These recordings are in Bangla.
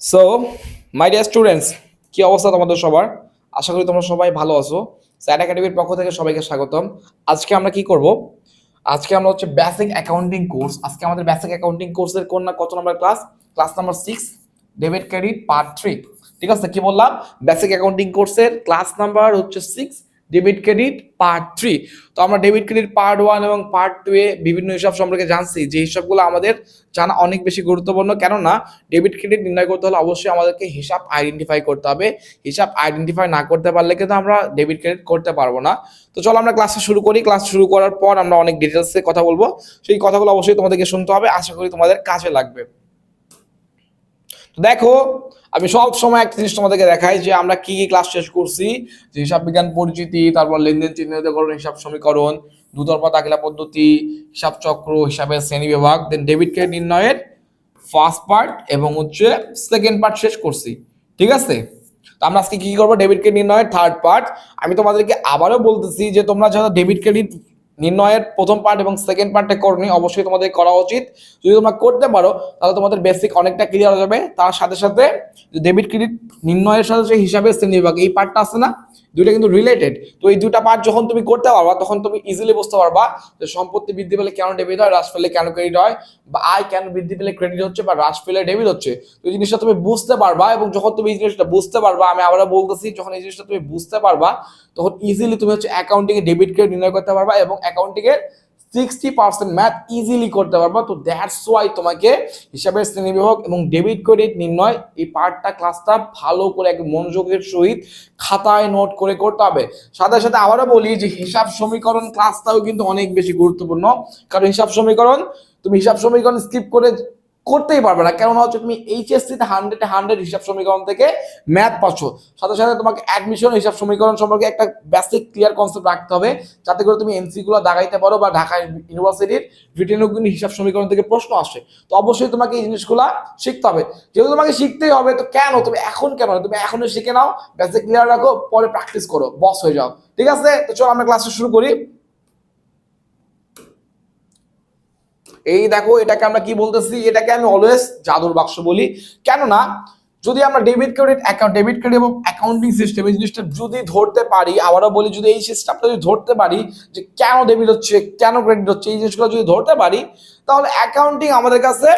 সো মাই ডিয়ার স্টুডেন্টস কি অবস্থা তোমাদের সবার? আশা করি তোমরা সবাই ভালো আছো। স্যার একাডেমির পক্ষ থেকে সবাইকে স্বাগতম। আজকে আমরা কি করব? আজকে আমরা হচ্ছে বেসিক অ্যাকাউন্টিং কোর্স আজকে আমাদের বেসিক অ্যাকাউন্টিং কোর্সের কোন না কত নম্বর class class number six debit credit part three ঠিক আছে, কি বললাম? বেসিক অ্যাকাউন্টিং কোর্সের ক্লাস নাম্বার হচ্ছে six debit credit part three. তো আমরা ডেবিট ক্রেডিট পার্ট ওয়ান এবং পার্ট টু এ বিভিন্ন হিসাব সম্পর্কে জানছি। যে হিসাবগুলো আমাদের জানা অনেক বেশি গুরুত্বপূর্ণ। কেননা ডেবিট ক্রেডিট নির্ণয় করতে হলে অবশ্যই আমাদেরকে হিসাব আইডেন্টিফাই করতে হবে। হিসাব আইডেন্টিফাই না করতে পারলে কিন্তু আমরা ডেবিট ক্রেডিট করতে পারব না। তো চলো আমরা ক্লাসটা শুরু করি। ক্লাস শুরু করার পর আমরা অনেক ডিটেলসে কথা বলব। সেই কথাগুলো অবশ্যই তোমাদেরকে শুনতে হবে। আশা করি তোমাদের কাজে লাগবে। দেখো, আমি সব সময় একটা জিনিস তোমাদেরকে দেখাই যে আমরা কি কি ক্লাস শেষ করছি, যে হিসাব বিজ্ঞান পরিচিতি, তারপর লেনদেন চিহ্নিতকরণ হিসাব সমীকরণ, দুতরফা দাখিলা পদ্ধতি, হিসাব চক্র, হিসাবের শ্রেণি বিভাগ দেন ডেবিট ক্রেডিট নির্ণয়ের ফার্স্ট পার্ট এবং হচ্ছে সেকেন্ড পার্ট শেষ করছি, ঠিক আছে? তো আমরা আজকে কি কি করব? ডেবিট ক্রেডিট নির্ণয়ের থার্ড পার্ট আমি তোমাদেরকে আবারও বলতেছি যে তোমরা যারা ডেবিট ক্রেডিট নির্ণয়ের প্রথম পার্ট এবং সেকেন্ড পার্টটা করনি, অবশ্যই তোমাদের করা উচিত। যদি তোমরা করতে পারো, তাহলে তোমাদের বেসিক অনেকটা ক্লিয়ার হয়ে যাবে। তার সাথে সাথে ডেবিট ক্রেডিট নির্ণয়ের সাথে হিসাবে হিসাবের শ্রেণি বিভাগ এই পার্টটা আছে না? দুইটা কিন্তু রিলেটেড তো এই দুটা পার্ট যখন তুমি করতে পারবা, তখন তুমি ইজিলি বুঝতে পারবা যে সম্পত্তি বৃদ্ধি পেলে কেন ডেবিট হয়, হ্রাস পেলে কেন ক্রেডিট হয়, বা আয় কেন বৃদ্ধি পেলে ক্রেডিট হচ্ছে, বা হ্রাস পেলে ডেবিট হচ্ছে। তো এই জিনিসটা তুমি বুঝতে পারবা এবং যখন তুমি এই জিনিসটা বুঝতে পারবা, আমি আবারও বলতেছি, যখন এই জিনিসটা তুমি বুঝতে পারবা, তখন ইজিলি তুমি হচ্ছে অ্যাকাউন্টিংয়ে ডেবিট ক্রেডিট নির্ণয় করতে পারবা এবং অ্যাকাউন্টিং এর সিক্সটি পার্সেন্ট ম্যাথ ইজিলি করতে পারবা। তো দ্যাটস ওয়াই তোমাকে হিসাবের শ্রেণীবিভাগ এবং ডেবিট ক্রেডিট নির্ণয় এই পার্টটা ক্লাসটা ভালো করে এক মনোযোগের সহিত খাতায় নোট করে করতে হবে। সাথে সাথে আবারও বলি যে হিসাব সমীকরণ ক্লাসটাও কিন্তু অনেক বেশি গুরুত্বপূর্ণ। কারণ হিসাব সমীকরণ, তুমি হিসাব সমীকরণ স্কিপ করে করতেই পারবে না। কেননা হচ্ছে তুমি এইচএসসিতে হান্ড্রেডে হান্ড্রেড হিসাব সমীকরণ থেকে ম্যাথ পাচ্ছ। সাথে সাথে তোমাকে অ্যাডমিশন হিসাব সমীকরণ সম্পর্কে একটা বেসিক ক্লিয়ার কনসেপ্ট রাখতে হবে। যাতে করে তুমি এমসি গুলো দাগাইতে পারো বা ঢাকা ইউনিভার্সিটির রিটেন হিসাব সমীকরণ থেকে প্রশ্ন আসে। তো অবশ্যই তোমাকে এই জিনিসগুলো শিখতে হবে। যেহেতু তোমাকে শিখতেই হবে, তো কেন? তুমি এখন কেন? তুমি এখনই শিখে নাও বেসিক ক্লিয়ার রাখো, পরে প্র্যাকটিস করো। বস হয়ে যাও। ঠিক আছে? তো চলো আমরা ক্লাসটা শুরু করি। এই দেখো, এটাকে আমরা কি বলতেছি? এটাকে আমি অলওয়েজ জাদুর বাক্স বলি। কেননা, যদি আমরা debit credit account debit credit এবং অ্যাকাউন্টিং সিস্টেম এই জিনিসটা যদি ধরতে পারি, আবারও বলি, যদি এই সিস্টেমটা যদি ধরতে পারি যে কেন ডেবিট হচ্ছে, কেন ক্রেডিট হচ্ছে, এই জিনিসগুলো যদি ধরতে পারি, তাহলে অ্যাকাউন্টিং আমাদের কাছে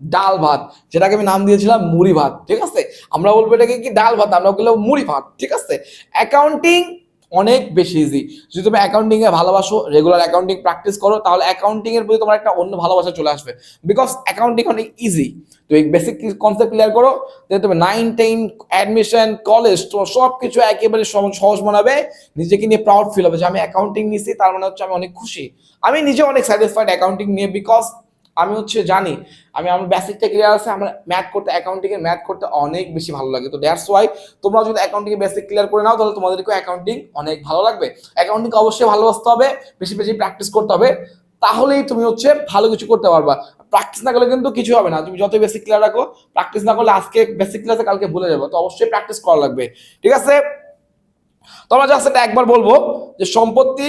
ডাল ভাত, যেটাকে আমি নাম দিয়েছিলাম মুড়ি ভাত, ঠিক আছে? আমরা বলব এটাকে কি ডাল ভাত? আমরা বলব মুড়ি ভাত, ঠিক আছে? অ্যাকাউন্টিং অনেক বেশি ইজি যদি তুমি অ্যাকাউন্টিং এ ভালোবাসো রেগুলার অ্যাকাউন্টিং প্র্যাকটিস করো, তাহলে অ্যাকাউন্টিং এর প্রতি তোমার একটা অন্য ভালোবাসা চলে আসবে। বিকজ অ্যাকাউন্টিং অনেক ইজি তো এই বেসিক কনসেপ্ট ক্লিয়ার করো তাহলে তুমি নাইন টেন অ্যাডমিশন কলেজ তোমার সব কিছু একেবারে সহজ বানাবে নিজেকে নিয়ে প্রাউড ফিল হবে যে আমি অ্যাকাউন্টিং নিছি তার মানে হচ্ছে আমি অনেক খুশি। আমি নিজে অনেক স্যাটিসফাইড অ্যাকাউন্টিং নিয়ে বিকজ আমি হচ্ছে জানি, আমি আমার বেসিকটা ক্লিয়ার আছে, আমার ম্যাথ করতে অ্যাকাউন্টিং এর ম্যাথ করতে অনেক বেশি ভালো লাগে। তো দ্যাটস ওয়াই তোমরা যদি অ্যাকাউন্টিং বেসিক ক্লিয়ার করে নাও, তাহলে তোমাদেরকে অ্যাকাউন্টিং অনেক ভালো লাগবে। অ্যাকাউন্টিং অবশ্যই ভালোবাসতে হবে, বেশি বেশি প্র্যাকটিস করতে হবে, তাহলেই তুমি হচ্ছে ভালো কিছু করতে পারবা। প্র্যাকটিস না করলে কিন্তু কিছু হবে না, তুমি যত বেসিক ক্লিয়ার রাখো প্র্যাকটিস না করলে আজকে বেসিক ক্লাসে কালকে ভুলে যাব, তো অবশ্যই প্র্যাকটিস করা লাগবে। ঠিক আছে? তোমরা জাস্ট এটা একবার বলব, যে সম্পত্তি,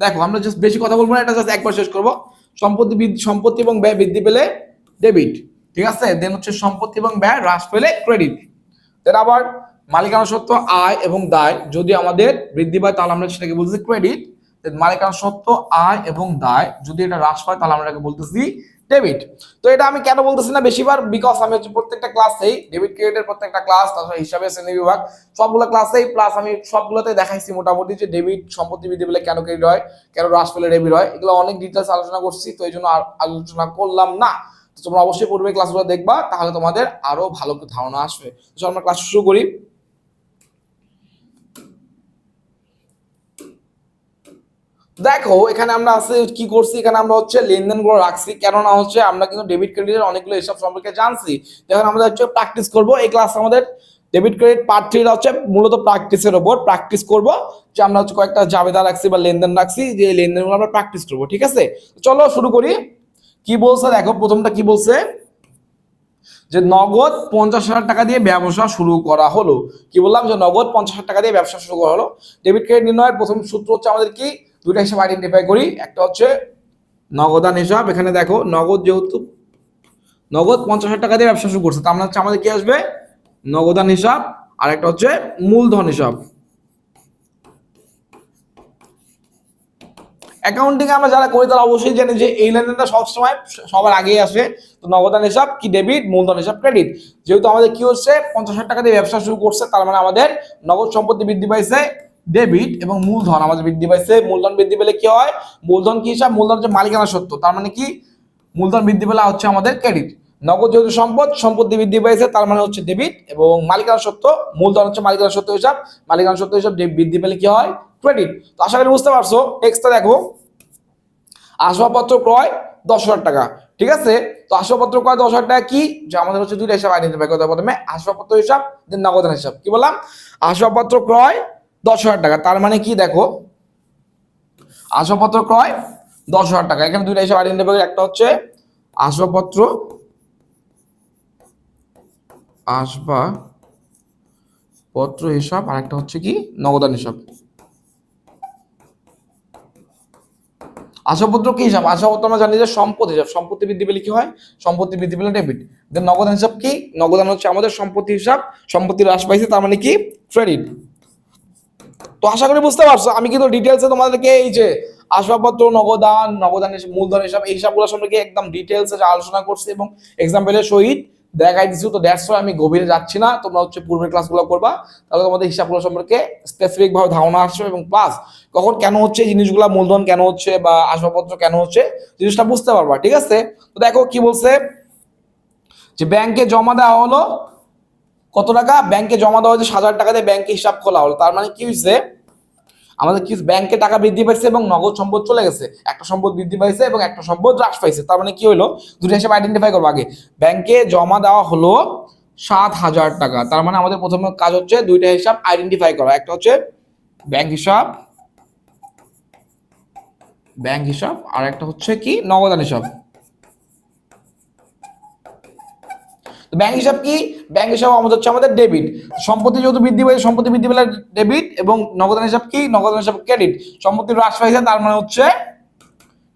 দেখো আমরা জাস্ট বেশি কথা বলব না, এটা জাস্ট একবার শেষ করব। সম্পত্তি সম্পত্তি এবং ব্যয় বৃদ্ধি পেলে ডেবিট ঠিক আছে? দেন হচ্ছে সম্পত্তি এবং ব্যয় হ্রাস পেলে ক্রেডিট দেন আবার মালিকানা সত্ত্ব আয় এবং দায়, যদি আমাদের বৃদ্ধি পায় তাহলে আমরা সেটাকে বলতেছি ক্রেডিট মালিকানা সত্ত্ব আয় এবং দায়, যদি এটা হ্রাস পায় তাহলে আমরা বলতেছি ডেবিট তো এটা আমি কেন বলতেছি না বেশিবার বিকজ আমি হচ্ছে প্রত্যেকটা ক্লাসেই ডেবিট ক্রেডিটের প্রত্যেকটা ক্লাস তাছাড়া হিসাবে শ্রেণি বিভাগ, সবগুলো ক্লাসেই প্লাস আমি সবগুলোতে দেখাইছি মোটামুটি যে ডেবিট সম্পত্তি বৃদ্ধি পেলে কেন ক্রেডিট হয়, কেন হ্রাস পেলে ডেবিট হয়, এগুলো অনেক ডিটেলস আলোচনা করছি, তো এই জন্য আর আলোচনা করলাম না। তোমরা অবশ্যই পূর্বে ক্লাসগুলো দেখবা, তাহলে তোমাদের আরও ভালো ধারণা আসবে। তো আমরা ক্লাস শুরু করি। দেখো, এখানে আমরা আছে কি করছি? এখানে আমরা হচ্ছে লেনদেনগুলো রাখছি। কেননা হচ্ছে আমরা কিন্তু ডেবিট ক্রেডিটের অনেকগুলো এসব সম্পর্কে জানছি। যখন আমরা হচ্ছে প্র্যাকটিস করব। এই ক্লাস আমাদের ডেবিট ক্রেডিট পার্ট থ্রিটা হচ্ছে মূলত প্র্যাকটিসের ওপর প্র্যাকটিস করব যে আমরা হচ্ছে কয়েকটা জাবেদা রাখছি বা লেনদেন রাখছি, যে এই লেনদেনগুলো আমরা প্র্যাকটিস করব, ঠিক আছে? চলো শুরু করি। কি বলছে? দেখো, প্রথমটা কি বলছে? যে নগদ পঞ্চাশ হাজার টাকা দিয়ে ব্যবসা শুরু করা হলো। কি বললাম? যে নগদ পঞ্চাশ হাজার টাকা দিয়ে ব্যবসা শুরু করা হলো। ডেবিট ক্রেডিট নির্ণয়ের প্রথম সূত্র হচ্ছে আমাদের কি? দুইটা হিসাব আইডেন্টিফাই করি। একটা হচ্ছে নগদান হিসাব। এখানে দেখো, নগদ যেহেতু নগদ পঞ্চাশ হাজার টাকা দিয়ে ব্যবসা শুরু করছে। তার মানে হচ্ছে আমাদের কি আসবে? নগদান হিসাব। আর একটা হচ্ছে মূলধন হিসাব। অ্যাকাউন্টিং আমরা যারা করি, তারা অবশ্যই জানি যে এই লেনদেনটা সবসময় সবার আগেই আসে। তো নগদান হিসাব কি ডেবিট মূলধন হিসাব ক্রেডিট যেহেতু আমাদের কি হচ্ছে, পঞ্চাশ হাজার টাকা দিয়ে ব্যবসা শুরু করছে, তার মানে আমাদের নগদ সম্পত্তি বৃদ্ধি পাইছে। ডেবিট এবং মূলধন, আমাদের বৃদ্ধি পাইছে, মূলধন বৃদ্ধি পেলে কি হয়? মূলধন কি হিসাব? মূলধন হচ্ছে মালিকানা সত্য। তার মানে কি? মূলধন বৃদ্ধি পেলে হচ্ছে আমাদের ক্রেডিট নগদ যেহেতু সম্পদ, সম্পত্তি বৃদ্ধি পেয়েছে তার মানে হচ্ছে ডেবিট এবং মালিকানা সত্য। মূলধন হচ্ছে মালিকানা সত্য হিসাব। মালিকানা সত্য হিসাব বৃদ্ধি পেলে কি হয়? ক্রেডিট তো আশা করি বুঝতে পারছ টেক্সটটা দেখো। আসবাবপত্র ক্রয় দশ হাজার টাকা, ঠিক আছে? তো আসবাবপত্র ক্রয় দশ হাজার টাকা কি? যে আমাদের হচ্ছে দুইটা হিসাব আইডেন্টিফাই করতে হবে। প্রথমে আসবাবপত্র হিসাব দেন নগদান হিসাব। কি বললাম? আসবাবপত্র ক্রয় দশ হাজার টাকা। তার মানে কি দেখো? আসবাবপত্র ক্রয় দশ হাজার টাকা। এখানে দুইটা হিসাব আইডেন্টিফাই একটা হচ্ছে আসবাবপত্র আসবাবপত্র হিসাব, আর একটা হচ্ছে কি? নগদান হিসাব। আসবাবপত্র কি হিসাব? আসবাবপত্র আমরা জানি যে সম্পত্তি হিসাব। সম্পত্তি বৃদ্ধি পেলে কি হয়? সম্পত্তি বৃদ্ধি পেলে ডেবিট দেন নগদান হিসাব কি? নগদান হচ্ছে আমাদের সম্পত্তি হিসাব। সম্পত্তি হ্রাস পাইছে, তার মানে কি? ক্রেডিট তো আশা করি বুঝতে পারছ, আমি কিন্তু ডিটেলসে তোমাদেরকে এই যে আসবাবপত্র, নগদান নগদান হিসাব মূলধন হিসাব এই হিসাবগুলো সম্পর্কে একদম ডিটেলসে আলোচনা করছি এবং এক্সাম্পলের সহিত দেখাই দিচ্ছি তো দ্যাটস আমি গভীরে যাচ্ছি না, তোমরা হচ্ছে পূর্বের ক্লাসগুলো করবা, তাহলে তোমাদের হিসাবগুলো সম্পর্কে স্পেসিফিক ভাবে ধারণা আসবে এবং প্লাস কখন কেন হচ্ছে জিনিসগুলো, মূলধন কেন হচ্ছে বা আসবাবপত্র কেন হচ্ছে, জিনিসটা বুঝতে পারবা, ঠিক আছে? তো দেখো কি বলছে, যে ব্যাংকে জমা দেওয়া হলো কত টাকা? ব্যাংকে জমা দেওয়া হয়েছে হাজার টাকা দিয়ে ব্যাংকে হিসাব খোলা হলো। তার মানে কি হয়েছে? আমাদের কি ব্যাংকে টাকা বৃদ্ধি পাইছে এবং নগদ সম্পদ চলে গেছে। একটা সম্পদ বৃদ্ধি পাইছে এবং একটা সম্পদ হ্রাস পাইছে। তার মানে কি হলো? দুটো হিসাব আইডেন্টিফাই করব আগে। ব্যাংকে জমা দেওয়া হলো সাত হাজার টাকা। তার মানে আমাদের প্রথম কাজ হচ্ছে দুইটা হিসাব আইডেন্টিফাই করা। একটা হচ্ছে ব্যাংক হিসাব ব্যাংক হিসাব, আর একটা হচ্ছে কি? নগদান হিসাব। ব্যাংক হিসাব কি? ব্যাংক হিসাব আমাদের হচ্ছে আমাদের ডেবিট সম্পত্তি যেহেতু বৃদ্ধি পাইছে, সম্পত্তি বৃদ্ধি পেলে ডেবিট এবং নগদান হিসাব কি? নগদান হিসাব ক্রেডিট সম্পত্তি হ্রাস পাইছে, তার মানে হচ্ছে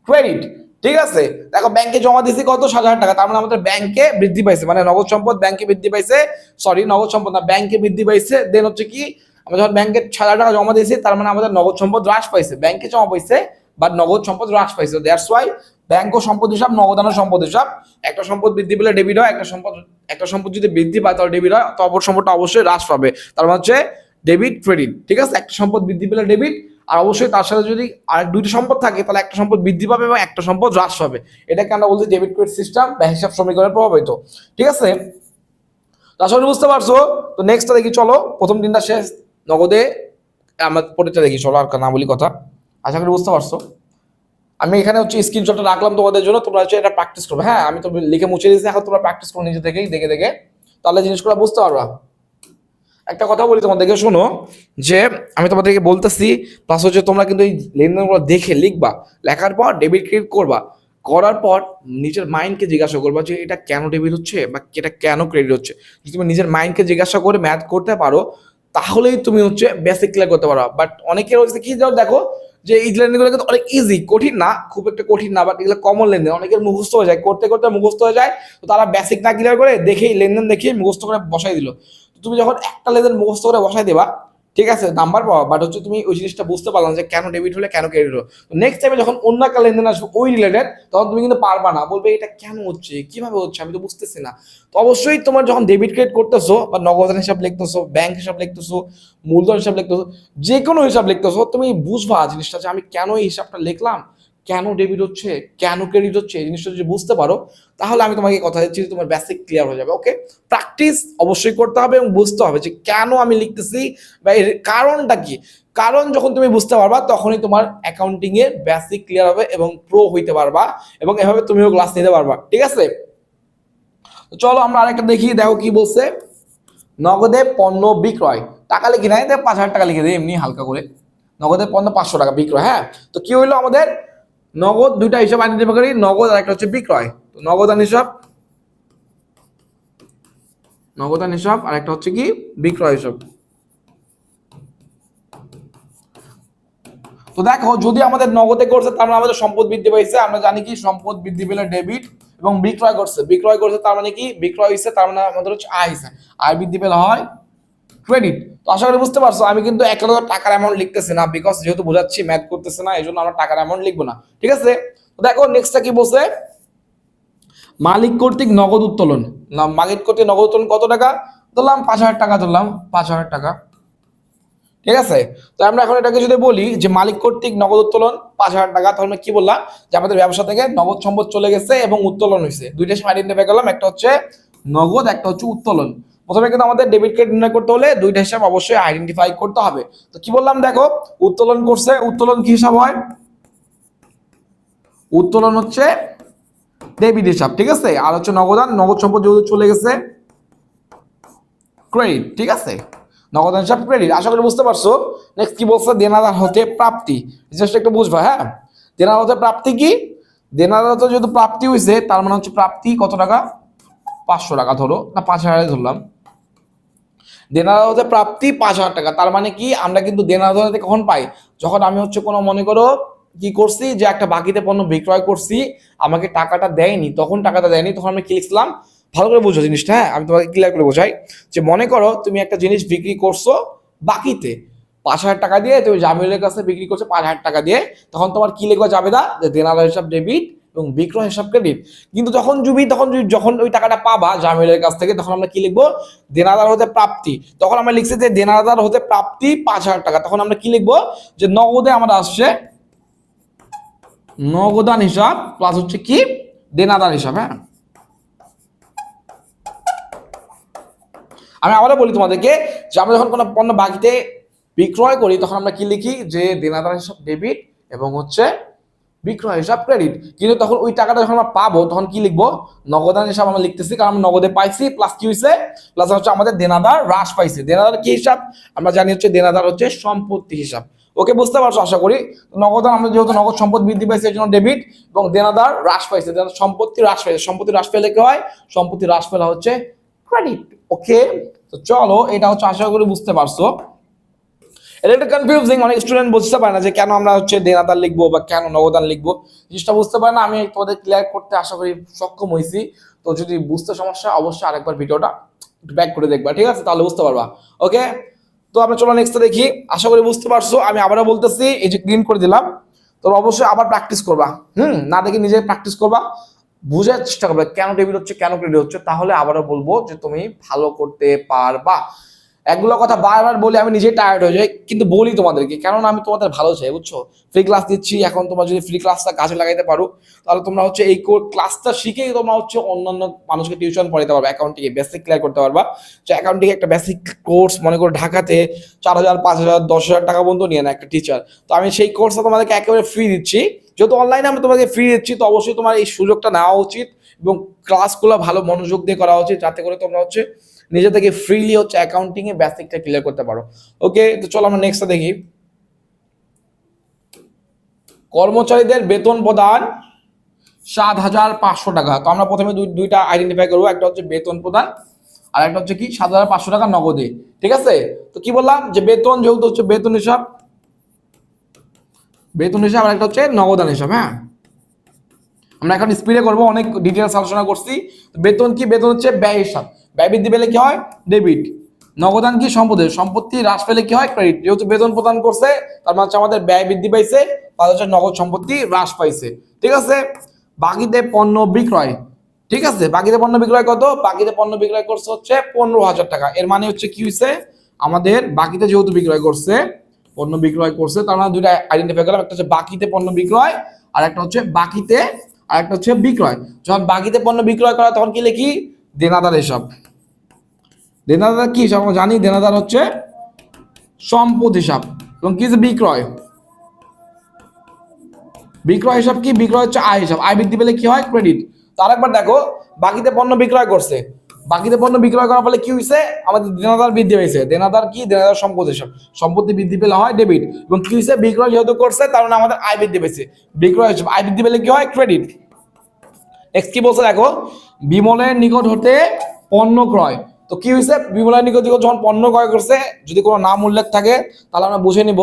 ক্রেডিট ঠিক আছে? দেখো ব্যাংকে জমা দিয়েছি কত? সাত হাজার টাকা। তার মানে আমাদের ব্যাংকে বৃদ্ধি পাইছে। মানে নগদ সম্পদ ব্যাংকে বৃদ্ধি পাইছে সরি নগদ সম্পদ না ব্যাংকে বৃদ্ধি পাইছে দেন হচ্ছে কি? আমরা যখন ব্যাংকে সাত হাজার টাকা জমা দিয়েছি, তার মানে আমাদের নগদ সম্পদ হ্রাস পাইছে। ব্যাংকে জমা পাইছে বা নগদ সম্পদ হ্রাস পাইছে। দ্যাটস ওয়াই ব্যাংক ও সম্পদ হিসাব নগদানের সম্পদ হিসাব একটা সম্পদ বৃদ্ধি পেলে ডেবিট হয়, একটা সম্পদ একটা সম্পদ যদি বৃদ্ধি পায় তাহলে ডেবিট হয়, তো অপর সম্পদটা অবশ্যই হ্রাস পাবে। তার মানে হচ্ছে ডেবিট ক্রেডিট ঠিক আছে? একটা সম্পদ বৃদ্ধি পেলে ডেবিট আর অবশ্যই তার সাথে যদি আর দুইটা সম্পদ থাকে, তাহলে একটা সম্পদ বৃদ্ধি পাবে এবং একটা সম্পদ হ্রাস পাবে। এটাকে আমরা বলছি ডেবিট ক্রেডিট সিস্টেম বা হিসাব সমীকরণে প্রভাবিত। ঠিক আছে? আশা বুঝতে পারছ? তো নেক্সটটা দেখি, চলো। প্রথম দিনটা শেষ। নগদে আমরা পরেরটা দেখি, চলো আর না বলি কথা। আশা করি বুঝতে পারছ। আমি এখানে হচ্ছে স্ক্রিনশটটা রাখলাম তোমাদের জন্য, তোমরা হচ্ছে এটা প্র্যাকটিস করবে। হ্যাঁ আমি তো লিখে মুছে দিয়েছি, এখন তোমরা প্র্যাকটিস করো নিজে থেকেই, দেখে দেখে। তাহলে জিনিসগুলো বুঝতে পারবা। একটা কথা বলি তোমাদেরকে, শোনো, যে আমি তোমাদেরকে বলতেছি প্লাস হচ্ছে তোমরা কিন্তু এই লেনদেনগুলো দেখে লিখবা, লেখার পর ডেবিট ক্রেডিট করবা। করার পর নিজের মাইন্ডকে জিজ্ঞাসা করবা যে এটা কেন ডেবিট হচ্ছে বা এটা কেন ক্রেডিট হচ্ছে? যদি তুমি নিজের মাইন্ডকে জিজ্ঞাসা করে ম্যাথ করতে পারো, তাহলেই তুমি হচ্ছে বেসিক ক্লিয়ার করতে পারো বাট অনেকের হচ্ছে কি দেখো যে এই লেনদেনগুলো কিন্তু অনেক ইজি কঠিন না, খুব একটা কঠিন না বাট এগুলো কমন লেনদেন। অনেকের মুখস্থ হয়ে যায়, করতে করতে মুখস্থ হয়ে যায়, তো তারা বেসিক না ক্লিয়ার করে দেখেই, লেনদেন দেখেই মুখস্থ করে বসাই দিল। তুমি যখন একটা লেনদেন মুখস্থ করে বসাই দেবা ঠিক আছে নাম্বার পাওয়া বাট হচ্ছে তুমি ওই জিনিসটা বুঝতে পারলাম যে কেন ডেবিট হলে কেন ক্রেডিট হলো। নেক্সট টাইমে যখন অন্য একটা লেনদেন আসবে, ওই রিলেটেড তখন তুমি কিন্তু পারবা না। বলবে, এটা কেন হচ্ছে? কীভাবে হচ্ছে? আমি তো বুঝতেছি না। তো অবশ্যই তোমার যখন ডেবিট ক্রেডিট করতেছো, বা নগদান হিসাব লিখতেছো ব্যাংক হিসাব লিখতেছো, মূলধন হিসাব লিখতেছো যে কোনো হিসাব লিখতেছো, তুমি বুঝবা জিনিসটা যে আমি কেন এই হিসাবটা লিখলাম। কেন ডেবিট হচ্ছে, কেন ক্রেডিট হচ্ছে, এই জিনিসটা যদি বুঝতে পারো, তাহলে আমি তোমাকে কথা দিচ্ছি তোমার বেসিক ক্লিয়ার হয়ে যাবে ওকে প্র্যাকটিস অবশ্যই করতে হবে এবং বুঝতে হবে যে কেন আমি লিখতেছি বা এর কারণটা কি। কারণ যখন তুমি বুঝতে পারবা, তখনই তোমার অ্যাকাউন্টিং বেসিক ক্লিয়ার হবে এবং প্রো হইতে পারবা এবং এভাবে তুমিও ক্লাস নিতে পারবা, ঠিক আছে? চলো আমরা আরেকটা দেখি, দেখো কি বলছে। নগদে পণ্য বিক্রয়, টাকা লিখি নাই পাঁচ হাজার টাকা লিখে দিই, এমনি হালকা করে। নগদে পণ্য পাঁচশো টাকা বিক্রয় হ্যাঁ? তো কি হইল আমাদের? নগদ দুইটা হিসাব আইডেন্টিফাই করি, নগদ আর একটা হচ্ছে বিক্রয়। তো নগদান হিসাব নগদান হিসাব আর একটা হচ্ছে কি? বিক্রয় হিসাব। তো দেখো, যদি আমাদের নগদে করছে, তার মানে আমাদের সম্পদ বৃদ্ধি পাইছে। আমরা জানি কি, সম্পদ বৃদ্ধি পেলে ডেবিট এবং বিক্রয় করছে। বিক্রয় করছে, তার মানে কি? বিক্রয় হয়েছে তার মানে আমাদের হচ্ছে আয় হয়েছে আয় বৃদ্ধি পেলে হয় ক্রেডিট তো আশা করি বুঝতে পারছ, আমি কিন্তু এক করে টাকার অ্যামাউন্ট লিখতেছি না বিকজ যেহেতু বোঝাচ্ছি ম্যাথ করতেছে না এই জন্য আমরা টাকার অ্যামাউন্ট লিখব না। ঠিক আছে? দেখো নেক্সটটা কি বলছে? মালিক কর্তৃক নগদ উত্তোলন। না, মালিক কর্তৃক নগদ উত্তোলন কত টাকা? ধরলাম পাঁচ হাজার টাকা, ধরলাম পাঁচ হাজার টাকা। ঠিক আছে? তো আমরা এখন এটাকে যদি বলি যে মালিক কর্তৃক নগদ উত্তোলন পাঁচ হাজার টাকা, তাহলে কি বললাম? যে আমাদের ব্যবসা থেকে নগদ সম্পদ চলে গেছে এবং উত্তোলন হয়েছে দুইটা সময় আইডেন্টিফাই করলাম, একটা হচ্ছে নগদ, একটা হচ্ছে উত্তোলন। প্রথমে কিন্তু আমাদের ডেবিট ক্রেডিট নির্ণয় করতে হলে দুইটা হিসাব অবশ্যই আইডেন্টিফাই করতে হবে। তো কি বললাম দেখো, উত্তোলন করছে, উত্তোলন কি হিসাব হয়? উত্তোলন হচ্ছে ডেবিট হিসাব, ঠিক আছে? আর হচ্ছে নগদান নগদ সম্পদ যেহেতু চলে গেছে ক্রেডিট ঠিক আছে? নগদান হিসাব ক্রেডিট আশা করি বুঝতে পারছ? নেক্সট কি বলছে? দেনাদার হতে প্রাপ্তি জাস্ট একটু বুঝবা হ্যাঁ? দেনাদার হতে প্রাপ্তি কি? দেনাদার তো যেহেতু প্রাপ্তি হয়েছে তার মানে হচ্ছে প্রাপ্তি কত টাকা? পাঁচশো টাকা ধরো, না পাঁচ হাজারে ধরলাম। দেনাদার প্রাপ্তি পাঁচ হাজার টাকা, তার মানে কি আমরা কিন্তু দেনাদার হতে কখন পাই? যখন আমি হচ্ছে কোনো মনে করো কি করছি যে একটা বাকিতে পণ্য বিক্রয় করছি, আমাকে টাকাটা দেয়নি, তখন টাকাটা দেয়নি, তখন আমি কি ভালো করে বুঝো জিনিসটা হ্যাঁ? আমি তোমাকে ক্লিয়ার করে বোঝাই যে মনে করো তুমি একটা জিনিস বিক্রি করছ বাকিতে, পাঁচ হাজার টাকা দিয়ে তুমি জামিলের কাছে বিক্রি করছ পাঁচ হাজার টাকা দিয়ে, তখন তোমার কি লিখবা যাবে না? যে দেনাদার হিসাব ডেবিট এবং বিক্রয় হিসাব ক্রেডিট কিন্তু যখন জুবি, তখন যখন ওই টাকাটা পাবা জামিলের কাছ থেকে, তখন আমরা কি লিখব? দেনাদার হতে প্রাপ্তি। তখন আমরা লিখছি যে দেনাদার হতে প্রাপ্তি পাঁচ হাজার টাকা। তখন আমরা কি লিখব? যে নগদে আমরা আসছে নগদান হিসাব প্লাস হচ্ছে কি? দেনাদার হিসাব হ্যাঁ? আমি আবারও বলি তোমাদেরকে, যে আমরা যখন কোনো পণ্য বাকিতে বিক্রয় করি, তখন আমরা কি লিখি? যে দেনাদার হিসাব ডেবিট এবং হচ্ছে বিক্রয় হিসাব ক্রেডিট কিন্তু তখন ওই টাকাটা যখন আমরা পাবো, তখন কি লিখব? নগদান হিসাব আমরা লিখতেছি, কারণ আমরা নগদে পাইছি প্লাস কি হয়েছে প্লাস হচ্ছে আমাদের দেনাদার হ্রাস পাইছে। দেনাদার কি হিসাব? আমরা জানি হচ্ছে দেনাদার হচ্ছে সম্পত্তি হিসাব। ওকে, বুঝতে পারছ আশা করি? নগদান, আমরা যেহেতু নগদ সম্পদ বৃদ্ধি পাইছে এই জন্য ডেবিট এবং দেনাদার হ্রাস পাইছে। সম্পত্তি হ্রাস পাইছে। সম্পত্তি হ্রাস পেলে কি হয়? সম্পত্তি হ্রাস পেলে হচ্ছে ক্রেডিট ওকে, তো চলো, এটা হচ্ছে আশা করি বুঝতে পারছ। এটা একটু কনফিউজিং অনেক স্টুডেন্ট বুঝতে পারে না যে কেন আমরা হচ্ছে দেনাদার লিখব বা কেন নগদান লিখব। জিনিসটা বুঝতে পারে না, আমি তোমাদের ক্লিয়ার করতে আশা করি সক্ষম হয়েছি তো যদি বুঝতে সমস্যা অবশ্যই আরেকবার ভিডিওটা ব্যাক করে দেখবা, ঠিক আছে? তাহলে বুঝতে পারবা। ওকে তো আমরা চলো নেক্সট দেখি। আশা করি বুঝতে পারছ, আমি আবারও বলতেছি, এই যে ক্লিন করে দিলাম তো অবশ্যই আবার প্র্যাকটিস করবা। হুম? না দেখে নিজে প্র্যাকটিস করবা। বোঝার চেষ্টা করবে, কেন ডেবিট হচ্ছে, কেন ক্রেডিট হচ্ছে, তাহলে আবারও বলব যে তুমি ভালো করতে পারবা। এগুলো কথা বারবার বলি, আমি নিজেই টায়ার্ড হয়ে যাই, কিন্তু বলি তোমাদেরকে, কেননা আমি তোমাদের ভালো চাই বুঝছ? ফ্রি ক্লাস দিচ্ছি, এখন তোমরা যদি ফ্রি ক্লাসটা কাজে লাগাইতে পারো, তাহলে তোমরা হচ্ছে এই ক্লাসটা শিখেই তোমরা হচ্ছে অন্যান্য মানুষকে টিউশন পড়াতে পারবে অ্যাকাউন্টিং বেসিক ক্লিয়ার করতে পারবা। যে অ্যাকাউন্টিং একটা বেসিক কোর্স মনে করো ঢাকাতে চার হাজার, পাঁচ হাজার, দশ হাজার টাকা পর্যন্ত নিয়ে না একটা টিচার তো আমি সেই কোর্সটা তোমাদেরকে একেবারে ফ্রি দিচ্ছি। যেহেতু অনলাইনে আমি তোমাকে ফ্রি দিচ্ছি, তো অবশ্যই তোমার এই সুযোগটা নেওয়া উচিত এবং ক্লাসগুলো ভালো মনোযোগ দিয়ে করা উচিত, যাতে করে তোমরা হচ্ছে নিজে থেকে ফ্রিলি হচ্ছে অ্যাকাউন্টিং এ বেসিকটা ক্লিয়ার করতে পারো। ওকে তো চলো আমরা নেক্সটটা দেখি। কর্মচারীদের বেতন প্রদান সাত হাজার পাঁচশো টাকা। তো আমরা প্রথমে দুই, দুইটা আইডেন্টিফাই করব। একটা হচ্ছে বেতন প্রদান, আর একটা হচ্ছে কি, সাত হাজার পাঁচশো টাকা নগদে। ঠিক আছে? তো কি বললাম? যে বেতন যেহেতু হচ্ছে বেতন হিসাব বেতন হিসাব আর একটা হচ্ছে নগদান হিসাব হ্যাঁ? আমরা এখন স্পিডে করব, অনেক ডিটেলস আলোচনা করছি। বেতন কি? বেতন হচ্ছে ব্যয় হিসাব। ব্যয় বৃদ্ধি পেলে কি হয়? ডেবিট নগদান কি সম্পদের, সম্পত্তি হ্রাস পেলে কি হয়? ক্রেডিট যেহেতু বেতন প্রদান করছে, তার মানে আমাদের ব্যয় বৃদ্ধি পাইছে, তার হচ্ছে নগদ সম্পত্তি হ্রাস পাইছে। ঠিক আছে? বাকিতে পণ্য বিক্রয়। ঠিক আছে? বাকিতে পণ্য বিক্রয় কত? বাকিতে পণ্য বিক্রয় করছে হচ্ছে পনেরো হাজার টাকা। এর মানে হচ্ছে কি হয়েছে আমাদের বাকিতে যেহেতু বিক্রয় করছে, পণ্য বিক্রয় করছে, তার মানে দুইটা আইডেন্টিফাই করলাম। একটা হচ্ছে বাকিতে পণ্য বিক্রয় আর একটা হচ্ছে বাকিতে আর একটা হচ্ছে বিক্রয়। যখন বাকিতে পণ্য বিক্রয় করা তখন কি লিখি? দেনাদার হিসাব। দেনাদার কি হিসাব? জানি দেনাদার হচ্ছে সম্পদ হিসাব এবং কি বিক্রয়। বিক্রয় হিসাব কি? বিক্রয় হচ্ছে আয় হিসাব। আয় বৃদ্ধি পেলে কি হয়? ক্রেডিট। তো আরেকবার দেখো, বাকিতে পণ্য বিক্রয় করছে। বাকিতে পণ্য বিক্রয় করার ফলে কি হয়েছে আমাদের দেনাদার বৃদ্ধি হয়েছে দেনাদার কি? দেনাদার সম্পদ হিসাব। সম্পত্তি বৃদ্ধি পেলে হয় ডেবিট এবং কি হয়েছে বিক্রয় যেহেতু করছে, তার মানে আমাদের আয় বৃদ্ধি পেয়েছে। বিক্রয় হিসাব। আয় বৃদ্ধি পেলে কি হয়? ক্রেডিট। নেক্সট কি বলছে দেখো? বিমলের নিকট হতে পণ্য ক্রয়। তো কি হয়েছে বিমলের নিকট যখন পণ্য ক্রয় করছে, যদি কোনো নাম উল্লেখ থাকে, তাহলে আমরা বুঝে নিব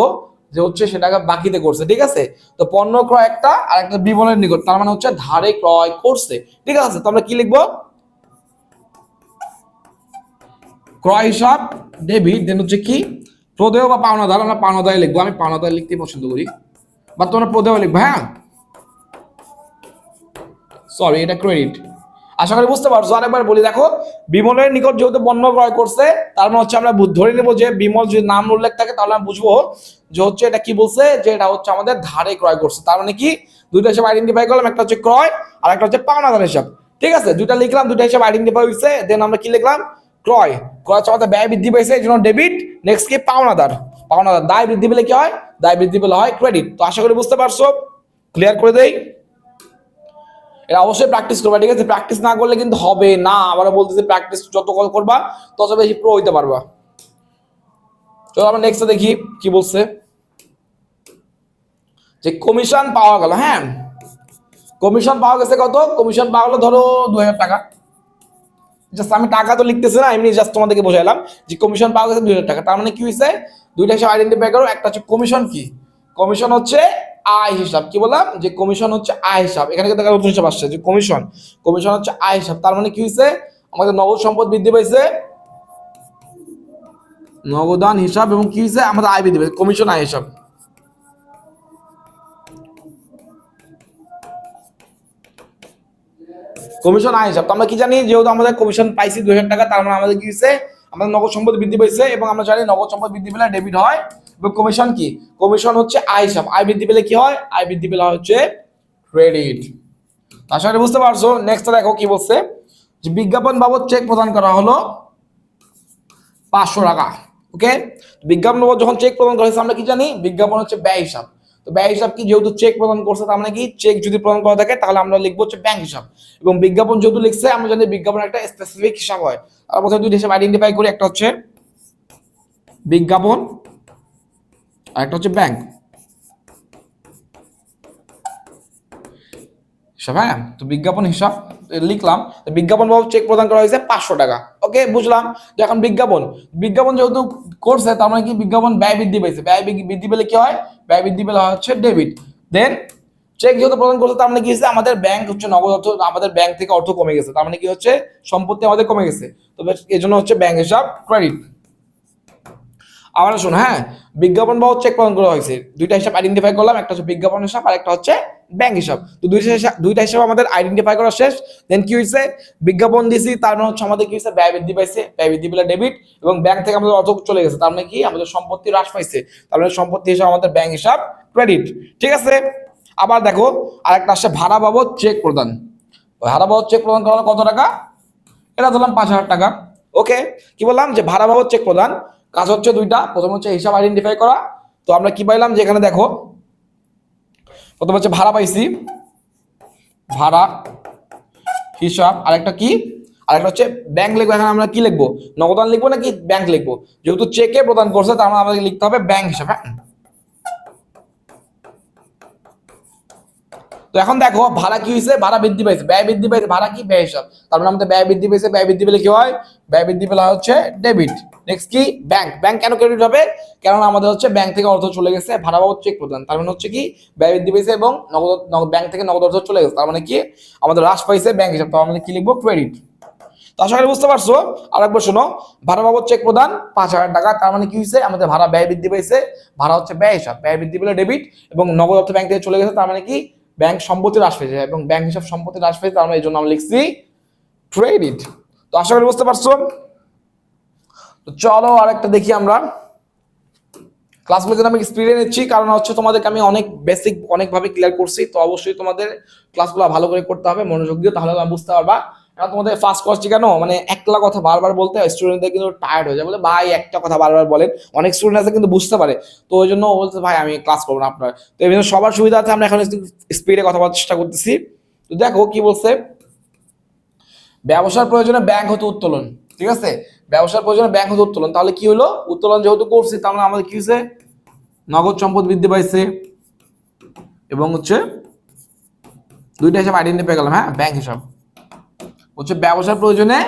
যে হচ্ছে সেটাকে বাকিতে করছে, ঠিক আছে? তো পণ্য ক্রয় একটা, আর একটা বিমলের নিকট, তার মানে হচ্ছে ধারে ক্রয় করছে, ঠিক আছে? তো আমরা কি লিখব? ক্রয় হিসাব, ডেবিট দেন হচ্ছে কি? প্রদেয় বা পাওনাদার, আমরা পাওনাদার লিখব, আমি পাওনাদার লিখতে পছন্দ করি। বা তোমরা প্রদেয় লিখব হ্যাঁ? সরি এটা ক্রেডিট আশা করি বুঝতে পারছ। আরেকবার বলি, দেখো, বিমলের নিকট যেহেতু পণ্য ক্রয় করছে, তার মানে হচ্ছে আমরা ধরে নেব যে বিমল যদি নাম উল্লেখ থাকে, তাহলে আমরা বুঝব যে হচ্ছে এটা কি বলছে, যে এটা হচ্ছে আমাদের ধারে ক্রয় করছে। তার মানে কি, দুইটা হিসাব আইডেন্টিফাই করলাম, একটা হচ্ছে ক্রয় আর একটা হচ্ছে পাওনাদার হিসাব। ঠিক আছে? দুইটা লিখলাম, দুইটা হিসাব আইডেন্টিফাই হয়েছে দেন আমরা কি লিখলাম? ক্রয়। ক্রয় হচ্ছে আমাদের ব্যয় বৃদ্ধি পেয়েছে এই জন্য ডেবিট নেক্সট কি? পাওনাদার। পাওনাদার, দায় বৃদ্ধি পেলে কি হয়? দায় বৃদ্ধি পেলে হয় ক্রেডিট তো আশা করি বুঝতে পারছ। ক্লিয়ার করে দেই। এটা অবশ্যই প্র্যাকটিস করবা, ঠিক আছে? প্র্যাকটিস না করলে কিন্তু হবে না। আবার বলতেছে প্র্যাকটিস যত কল করবা, তত বেশি প্রো হইতে পারবা। চলো আমরা নেক্সট দেখি কি বলছে। যে কমিশন পাওয়া গেল হ্যাঁ? কমিশন পাওয়া গেছে কত? কমিশন পাওয়া গেলো ধরো দু হাজার টাকা। জাস্ট আমি টাকা তো লিখতেছি না, এমনি জাস্ট তোমাদেরকে বোঝাইলাম যে কমিশন পাওয়া গেছে দুই হাজার টাকা। তার মানে কি হয়েছে দুইটা হিসাব আইডেন্টিফাই করো, একটা হচ্ছে কমিশন কি কমিশন হচ্ছে আয় হিসাব। কি বললাম? যে কমিশন হচ্ছে আয় হিসাব। এখানে কিন্তু নতুন হিসাব আসছে, যে কমিশন। কমিশন হচ্ছে আয় হিসাব। তার মানে কি হয়েছে আমাদের নগদ সম্পদ বৃদ্ধি পাইছে। নগদান হিসাব এবং কি হয়েছে আমাদের আয় বৃদ্ধি পেয়েছে কমিশন আয় হিসাব। কমিশন আয় হিসাব। তো আমরা কি জানি? যেহেতু আমাদের কমিশন পাইছি দুই হাজার টাকা, তার মানে আমাদের কি হয়েছে আমাদের নগদ সম্পদ বৃদ্ধি পেয়েছে এবং আমরা জানি নগদ সম্পদ বৃদ্ধি পেলে ডেবিট হয়। কমিশন কি? কমিশন হচ্ছে আয় হিসাব। আয় বৃদ্ধি পেলে কি হয়? আয় বৃদ্ধি পেলে হচ্ছে ক্রেডিট আশা করি বুঝতে পারছ। নেক্সট দেখো কি বলছে। যে বিজ্ঞাপন বাবদ চেক প্রদান করা হলো পাঁচশো টাকা। ওকে বিজ্ঞাপন বাবদ যখন চেক প্রদান করা হয়েছে, আমরা কি জানি? বিজ্ঞাপন হচ্ছে ব্যয় হিসাব। তো ব্যয় হিসাব কি? যেহেতু চেক প্রদান করছে, তার মানে কি? চেক যদি প্রদান করা থাকে, তাহলে আমরা লিখব হচ্ছে ব্যাংক হিসাব। এবং বিজ্ঞাপন যেহেতু লিখছে, আমরা জানি বিজ্ঞাপন একটা স্পেসিফিক হিসাব হয়। আর প্রথমে দুইটা হিসাব আইডেন্টিফাই করি। একটা হচ্ছে বিজ্ঞাপন আর একটা হচ্ছে ব্যাংক হ্যাঁ? তো বিজ্ঞাপন হিসাব লিখলাম। বিজ্ঞাপন বাবদ চেক প্রদান করা হয়েছে পাঁচশো টাকা। ওকে বুঝলাম। যে এখন বিজ্ঞাপন। বিজ্ঞাপন যেহেতু করছে, তার মানে কি? বিজ্ঞাপন ব্যয় বৃদ্ধি পেয়েছে। ব্যয় বৃদ্ধি- পেলে কি হয়? ব্যয় বৃদ্ধি পেলে হচ্ছে ডেবিট দেন চেক যেহেতু প্রদান করছে, তার মানে কি হচ্ছে আমাদের ব্যাংক হচ্ছে নগদ অর্থ, আমাদের ব্যাংক থেকে অর্থ কমে গেছে। তার মানে কি হচ্ছে? সম্পত্তি আমাদের কমে গেছে। তবে এই জন্য হচ্ছে ব্যাংক হিসাব ক্রেডিট আবার শোন হ্যাঁ বিজ্ঞাপন বাবদ চেক প্রদান করা হয়েছে? দুইটা হিসাব আইডেন্টিফাই করলাম, একটা হচ্ছে বিজ্ঞাপন হিসাব আর একটা হচ্ছে ব্যাংক হিসাব। তো দুইটা হিসাব দুইটা হিসাব আমাদের আইডেন্টিফাই করা শেষ। দেন কি হয়েছে? বিজ্ঞাপন দিছি তার মানে হচ্ছে আমাদের কি হয়েছে? ব্যয় বৃদ্ধি পাইছে, ব্যয় বৃদ্ধি পেলে ডেবিট এবং ব্যাংক থেকে আমাদের অর্থ চলে গেছে। তার মানে কি? আমাদের সম্পত্তি হ্রাস পাইছে। তার মানে সম্পত্তি হিসাব আমাদের ব্যাংক হিসাব ক্রেডিট ঠিক আছে? আবার দেখো, আরেকটা আসছে ভাড়া বাবদ চেক প্রদান। ভাড়া বাবদ চেক প্রদান করা কত টাকা? এটা ধরলাম পাঁচ হাজার টাকা। ওকে কি বললাম? যে ভাড়া বাবদ চেক প্রদান কাজ হচ্ছে দুইটা। প্রথম হচ্ছে হিসাব আইডেন্টিফাই করা। তো আমরা কি পাইলাম? যে এখানে দেখো, প্রথম হচ্ছে ভাড়া পাইছি। ভাড়া, হিসাব, আরেকটা কি? আরেকটা হচ্ছে ব্যাংক লিখব। এখানে আমরা কি লিখব? নগদান লিখব নাকি ব্যাংক লিখব? যেহেতু চেকে প্রদান করছে, তার মানে আমাদের লিখতে হবে ব্যাংক হিসাবে হ্যাঁ? তো এখন দেখো, ভাড়া কি হয়েছে? ভাড়া বৃদ্ধি পাইছে ব্যয় বৃদ্ধি পাইছে ভাড়া কি? ব্যয় হিসাব। তার মানে আমাদের ব্যয় বৃদ্ধি পেয়েছে, ব্যয় বৃদ্ধি পেলে কি হয়? ব্যয় বৃদ্ধি পেলে হচ্ছে ডেবিট নেক্সট কি? ব্যাংক ব্যাংক কেন ক্রেডিট হবে? কারণ আমাদের হচ্ছে ব্যাংক থেকে অর্থ চলে গেছে, ভাড়া বাবদ চেক প্রদান। তার মানে হচ্ছে কি? ব্যয় বৃদ্ধি পেয়েছে এবং নগদ ব্যাংক থেকে নগদ অর্থ চলে গেছে। তার মানে কি? আমাদের হ্রাস পাইছে ব্যাংক হিসাব। তার মানে কি লিখব? ক্রেডিট তো আশা করি বুঝতে পারছ? আর একবার শোনো, ভাড়া বাবদ চেক প্রদান পাঁচ হাজার টাকা। তার মানে কি হয়েছে? আমাদের ভাড়া ব্যয় বৃদ্ধি পেয়েছে, ভাড়া হচ্ছে ব্যয় হিসাব। ব্যয় বৃদ্ধি পেলে ডেবিট এবং নগদ অর্থ ব্যাংক থেকে চলে গেছে। তার মানে কি? ব্যাংক সম্পত্তি হ্রাস পেয়েছে এবং ব্যাংক হিসাব সম্পত্তি হ্রাস পেয়েছে মানে এই জন্য আমরা লিখছি ক্রেডিট তো আশা করি বুঝতে পারছ? তো চলো আরেকটা দেখি আমরা। ক্লাসগুলোতে আমি স্পিডে নিচ্ছি, কারণ হচ্ছে তোমাদেরকে আমি অনেক বেসিক অনেকভাবে ক্লিয়ার করছি, তো অবশ্যই তোমাদের ক্লাসগুলো ভালো করে করতে হবে, মনোযোগ দিয়ে তাহলে বুঝতে পারবা। কারণ তোমাদের ফার্স্ট করছি কেন? মানে একলা কথা বারবার বলতে হয় স্টুডেন্টদের কিন্তু টায়ার্ড হয়ে যায়। বলে, ভাই, একটা কথা বারবার বলেন। অনেক স্টুডেন্ট আছে কিন্তু বুঝতে পারে। তো ওই জন্য ও বলছে, ভাই, আমি ক্লাস করব না আপনার। তো এই জন্য সবার আছে, আমরা এখন স্পিডে কথা বলার চেষ্টা করতেছি। তো দেখো কি বলছে, ব্যবসার প্রয়োজনে ব্যাংক হতে উত্তোলন। ঠিক আছে? ব্যবসার প্রয়োজনে ব্যাংক হতে উত্তোলন। তাহলে কি হলো? উত্তোলন যেহেতু করছি তাহলে মানে আমাদের কি হয়েছে? নগদ সম্পদ বৃদ্ধি পাইছে। এবং হচ্ছে, দুইটা হিসাব আইডেন্টিফাই করলাম হ্যাঁ? ব্যাংক হিসাব। হচ্ছে ব্যবসার প্রয়োজনে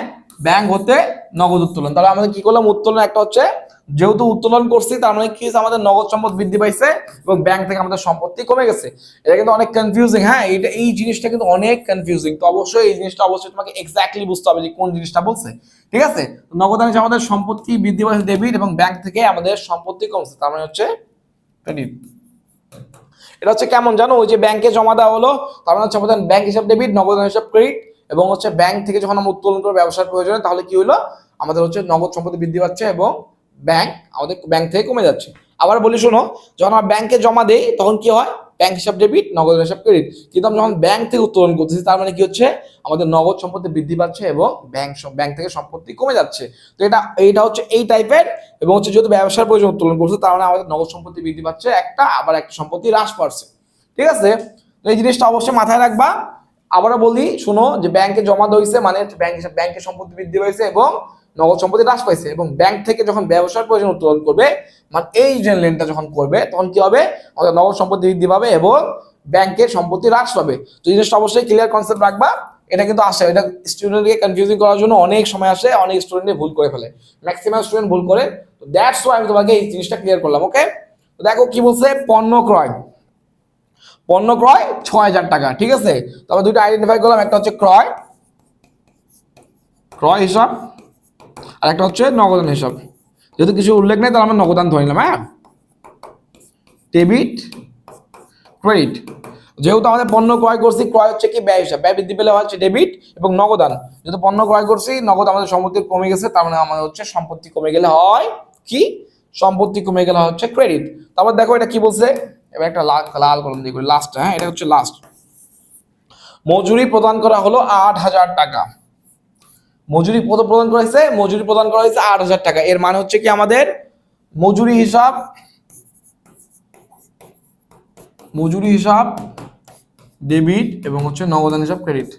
ব্যাংক হতে নগদ উত্তোলন। তাহলে আমাদের কি করলাম? উত্তোলন একটা হচ্ছে, যেহেতু উত্তোলন করছি, তার মানে কি? আমাদের নগদ সম্পদ বৃদ্ধি পাইছে এবং ব্যাংক থেকে আমাদের সম্পত্তি কমে গেছে। এটা কিন্তু অনেক কনফিউজিং হ্যাঁ? এটা এই জিনিসটা কিন্তু অনেক কনফিউজিং তো অবশ্যই এই জিনিসটা অবশ্যই তোমাকে এক্স্যাক্টলি বুঝতে হবে যে কোন জিনিসটা বলছে। ঠিক আছে? তো নগদান হিসেবে আমাদের সম্পত্তি বৃদ্ধি পাইছে ডেবিট এবং ব্যাংক থেকে আমাদের সম্পত্তি কমছে। তার মানে হচ্ছে ক্রেডিট এটা হচ্ছে কেমন জানো? ওই যে ব্যাংকে জমা দেওয়া হলো, তার মানে হচ্ছে আমাদের ব্যাংক হিসাব ডেবিট নগদ হিসাব ক্রেডিট এবং হচ্ছে ব্যাংক থেকে যখন আমরা উত্তোলন করে ব্যবসার প্রয়োজনে, তাহলে কি হলো আমাদের হচ্ছে নগদ সম্পত্তি বৃদ্ধি পাচ্ছে এবং ব্যাংক আমাদের ব্যাংক থেকে কমে যাচ্ছে। আবার বলি শোনো, যখন আমরা ব্যাংকে জমা দেই, তখন কি হয়? ব্যাংক হিসাব ডেবিট নগদ হিসাব ক্রেডিট কিন্তু আমরা যখন ব্যাংক থেকে উত্তোলন করতেছি, তার মানে কি হচ্ছে? আমাদের নগদ সম্পত্তি বৃদ্ধি পাচ্ছে এবং ব্যাংক ব্যাংক থেকে সম্পত্তি কমে যাচ্ছে। তো এটা, এইটা হচ্ছে এই টাইপের এবং হচ্ছে যেহেতু ব্যবসার প্রয়োজন উত্তোলন করছে তার মানে আমাদের নগদ সম্পত্তি বৃদ্ধি পাচ্ছে একটা, আবার একটা সম্পত্তি হ্রাস পাচ্ছে। ঠিক আছে? এই জিনিসটা অবশ্যই মাথায় রাখবা। আবারও বলি, শোনো যে ব্যাংকে জমা হয়েছে মানে ব্যাংক ব্যাংকের সম্পত্তি বৃদ্ধি হয়েছে এবং নগদ সম্পত্তি হ্রাস পাইছে এবং ব্যাংক থেকে যখন ব্যবসার প্রয়োজন উত্তোলন করবে মানে এই যে লেনটা যখন করবে, তখন কি হবে? আমাদের নগদ সম্পত্তি বৃদ্ধি পাবে এবং ব্যাংকের সম্পত্তি হ্রাস পাবে। তো জিনিসটা অবশ্যই ক্লিয়ার কনসেপ্ট রাখবা। এটা কিন্তু আসে, এটা স্টুডেন্টকে কনফিউজিং করার জন্য অনেক সময় আসে, অনেক স্টুডেন্টে ভুল করে ফেলে। ম্যাক্সিমাম স্টুডেন্ট ভুল করে। তো দ্যাটস ওয়াই আমি তোমাকে এই জিনিসটা ক্লিয়ার করলাম ওকে তো দেখো কি বলছে, পণ্য ক্রয়। পণ্য ক্রয় ছয় হাজার টাকা, ঠিক আছে? তবে দুটো আইডেন্টিফাই করলাম, একটা হচ্ছে ক্রয় ক্রয় হিসাব, আর একটা হচ্ছে নগদান হিসাব। যেহেতু কিছু উল্লেখ নেই, তাহলে আমরা নগদান ধরে নিলাম হ্যাঁ? ডেবিট ক্রেডিট যেহেতু আমাদের পণ্য ক্রয় করছি, ক্রয় হচ্ছে কি? ব্যয় হিসাব। ব্যয় বৃদ্ধি পেলে হচ্ছে ডেবিট এবং নগদান। যেহেতু পণ্য ক্রয় করছি, নগদ আমাদের সম্পত্তি কমে গেছে, তার মানে আমাদের হচ্ছে সম্পত্তি কমে গেলে হয় কি? সম্পত্তি কমে গেলে হচ্ছে ক্রেডিট তারপর দেখো এটা কি বলছে? এবার একটা লাল লাল কলম দিয়ে করি লাস্ট হ্যাঁ এটা হচ্ছে লাস্ট মজুরি প্রদান করা হলো আট হাজার টাকা। মজুরি প্রদান করা হয়েছে, মজুরি প্রদান করা হয়েছে আট হাজার টাকা। এর মানে হচ্ছে কি আমাদের? মজুরি হিসাব মজুরি হিসাব ডেবিট এবং হচ্ছে নগদান হিসাব ক্রেডিট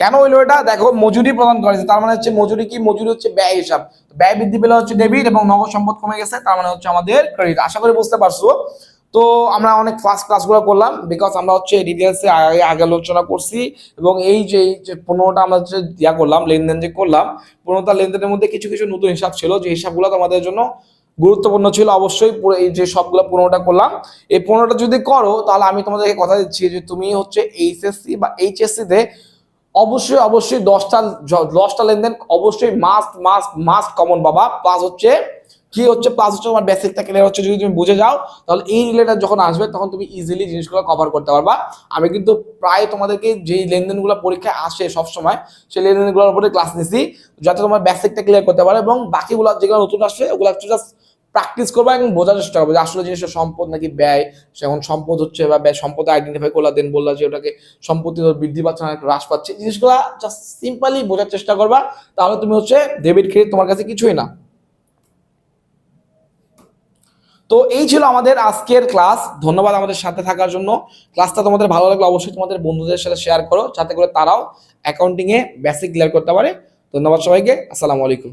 কেন হইল এটা? দেখো, মজুরি প্রদান করেছে তার মানে হচ্ছে মজুরি কি? মজুরি হচ্ছে ব্যয় হিসাব। ব্যয় বৃদ্ধি পেলে হচ্ছে ডেবিট এবং নগদ সম্পদ কমে গেছে, তার মানে হচ্ছে আমাদের ক্রেডিট আশা করি বুঝতে পারছ। তো আমরা অনেক ফার্স্ট ক্লাসগুলো করলাম বিকজ আমরা হচ্ছে ডিটেলসে আগে আগে আলোচনা করছি এবং এই যে পনেরোটা আমরা হচ্ছে ইয়া করলাম, লেনদেন যে করলাম পনেরোটা লেনদেনের মধ্যে কিছু কিছু নতুন হিসাব ছিল। যে হিসাবগুলো তোমাদের জন্য গুরুত্বপূর্ণ ছিল, অবশ্যই এই যে সবগুলো পনেরোটা করলাম। এই পনেরোটা যদি করো, তাহলে আমি তোমাদেরকে কথা দিচ্ছি যে তুমি হচ্ছে এইচএসসি বা এইচএসসি তে অবশ্যই অবশ্যই দশটা দশটা লেনদেন অবশ্যই মাস্ট মাস্ট মাস্ট কমন বাবা। প্লাস হচ্ছে, কি হচ্ছে? প্লাস হচ্ছে তোমার বেসিকটা ক্লিয়ার হচ্ছে যদি তুমি বুঝে যাও, তাহলে এই রিলেটেড যখন আসবে, তখন তুমি ইজিলি জিনিসগুলো কভার করতে পারবা। আমি কিন্তু প্রায় তোমাদেরকে যেই লেনদেনগুলো পরীক্ষায় আসে সবসময়, সেই লেনদেনগুলোর উপরে ক্লাস নিছি, যাতে তোমার বেসিকটা ক্লিয়ার করতে পারো এবং বাকিগুলো যেগুলো নতুন আসবে, ওগুলো জাস্ট প্র্যাকটিস করবা এবং বোঝার চেষ্টা করব যে আসলে জিনিসটা সম্পদ নাকি ব্যয়? সে এখন সম্পদ হচ্ছে বা ব্যয়, সম্পদ আইডেন্টিফাই করলা দেন বললা যে ওটাকে সম্পত্তি বৃদ্ধি পাচ্ছে না হ্রাস পাচ্ছে। জিনিসগুলো জাস্ট সিম্পলি বোঝার চেষ্টা করবা, তাহলে তুমি হচ্ছে ডেবিট ক্রেডিট তোমার কাছে কিছুই না। তো এই ছিল আমাদের আজকের ক্লাস ধন্যবাদ আমাদের সাথে থাকার জন্য। ক্লাসটা তোমাদের ভালো লাগলে অবশ্যই তোমাদের বন্ধুদের সাথে শেয়ার করো, যাতে করে তারাও অ্যাকাউন্টিংয়ে বেসিক ক্লিয়ার করতে পারে। ধন্যবাদ সবাইকে। আসসালামু আলাইকুম।